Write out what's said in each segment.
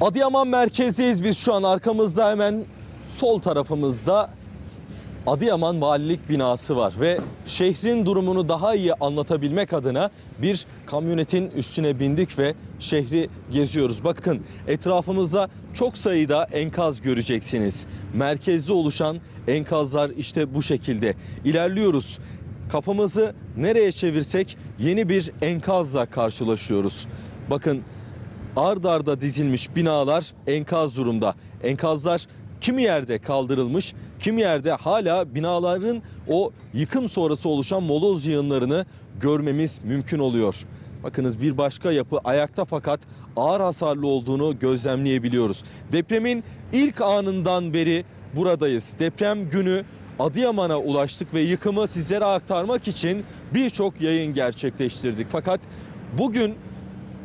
Adıyaman merkezdeyiz biz şu an arkamızda hemen sol tarafımızda Adıyaman Valilik binası var ve şehrin durumunu daha iyi anlatabilmek adına bir kamyonetin üstüne bindik ve şehri geziyoruz. Bakın etrafımızda çok sayıda enkaz göreceksiniz. Merkezde oluşan enkazlar işte bu şekilde. İlerliyoruz. Kafamızı nereye çevirsek yeni bir enkazla karşılaşıyoruz. Bakın ard arda dizilmiş binalar enkaz durumda. Enkazlar kimi yerde kaldırılmış, kimi yerde hala binaların o yıkım sonrası oluşan moloz yığınlarını görmemiz mümkün oluyor. Bakınız bir başka yapı ayakta fakat ağır hasarlı olduğunu gözlemleyebiliyoruz. Depremin ilk anından beri buradayız. Deprem günü Adıyaman'a ulaştık ve yıkımı sizlere aktarmak için birçok yayın gerçekleştirdik. Fakat bugün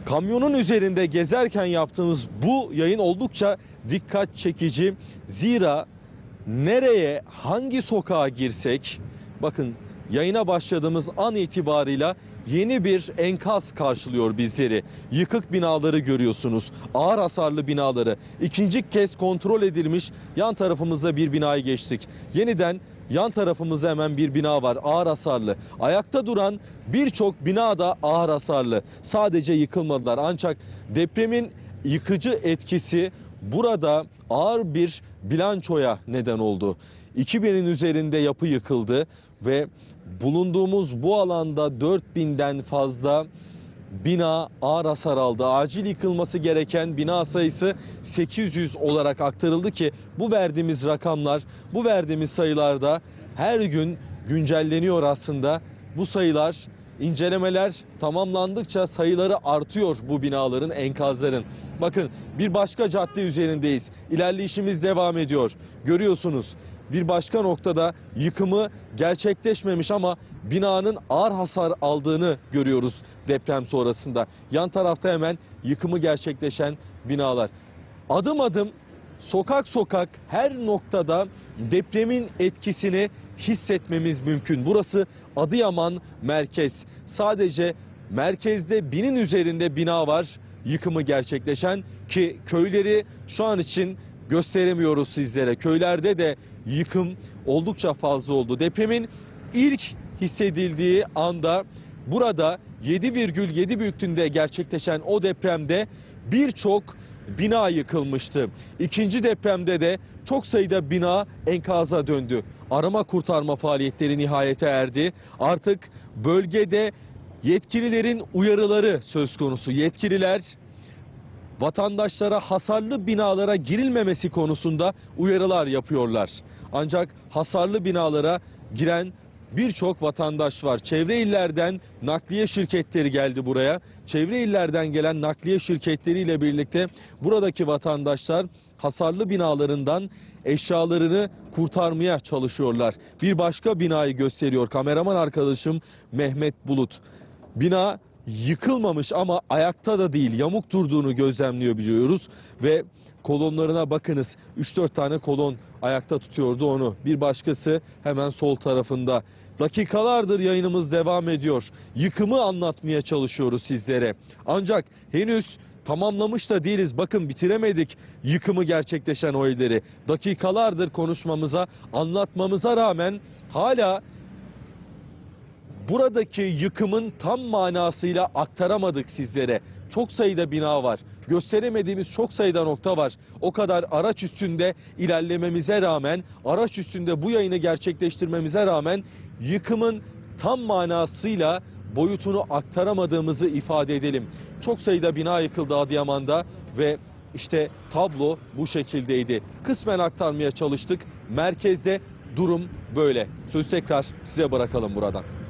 Kamyonun üzerinde gezerken yaptığımız bu yayın oldukça dikkat çekici. Zira nereye, hangi sokağa girsek bakın yayına başladığımız an itibarıyla yeni bir enkaz karşılıyor bizleri. Yıkık binaları görüyorsunuz. Ağır hasarlı binaları. İkinci kez kontrol edilmiş yan tarafımızda bir binayı geçtik. Yeniden yan tarafımızda hemen bir bina var ağır hasarlı. Ayakta duran birçok bina da ağır hasarlı. Sadece yıkılmadılar ancak depremin yıkıcı etkisi burada ağır bir bilançoya neden oldu. 2000'in üzerinde yapı yıkıldı ve bulunduğumuz bu alanda 4000'den fazla bina ağır hasar aldı. Acil yıkılması gereken bina sayısı 800 olarak aktarıldı ki bu verdiğimiz rakamlar, bu verdiğimiz sayılarda her gün güncelleniyor aslında. Bu sayılar, incelemeler tamamlandıkça sayıları artıyor bu binaların, enkazların. Bakın bir başka cadde üzerindeyiz. İlerleyişimiz devam ediyor. Görüyorsunuz bir başka noktada yıkımı gerçekleşmemiş ama binanın ağır hasar aldığını görüyoruz deprem sonrasında. Yan tarafta hemen yıkımı gerçekleşen binalar. Adım adım sokak sokak her noktada depremin etkisini hissetmemiz mümkün. Burası Adıyaman merkez. Sadece merkezde binin üzerinde bina var yıkımı gerçekleşen ki köyleri şu an için gösteremiyoruz sizlere. Köylerde de yıkım oldukça fazla oldu. Depremin ilk hissedildiği anda burada 7,7 büyüklüğünde gerçekleşen o depremde birçok bina yıkılmıştı. İkinci depremde de çok sayıda bina enkaza döndü. Arama kurtarma faaliyetleri nihayete erdi. Artık bölgede yetkililerin uyarıları söz konusu. Yetkililer vatandaşlara hasarlı binalara girilmemesi konusunda uyarılar yapıyorlar. Ancak hasarlı binalara giren birçok vatandaş var. Çevre illerden nakliye şirketleri geldi buraya. Çevre illerden gelen nakliye şirketleriyle birlikte buradaki vatandaşlar hasarlı binalarından eşyalarını kurtarmaya çalışıyorlar. Bir başka binayı gösteriyor kameraman arkadaşım Mehmet Bulut. Bina yıkılmamış ama ayakta da değil yamuk durduğunu gözlemliyor ve kolonlarına bakınız 3-4 tane kolon ayakta tutuyordu onu. Bir başkası hemen sol tarafında. Dakikalardır yayınımız devam ediyor. Yıkımı anlatmaya çalışıyoruz sizlere. Ancak henüz tamamlamış da değiliz. Bakın bitiremedik yıkımı gerçekleşen o illeri. Dakikalardır konuşmamıza, anlatmamıza rağmen hala buradaki yıkımın tam manasıyla aktaramadık sizlere. Çok sayıda bina var. Gösteremediğimiz çok sayıda nokta var. O kadar araç üstünde ilerlememize rağmen, araç üstünde bu yayını gerçekleştirmemize rağmen yıkımın tam manasıyla boyutunu aktaramadığımızı ifade edelim. Çok sayıda bina yıkıldı Adıyaman'da ve işte tablo bu şekildeydi. Kısmen aktarmaya çalıştık. Merkezde durum böyle. Söz tekrar size bırakalım buradan.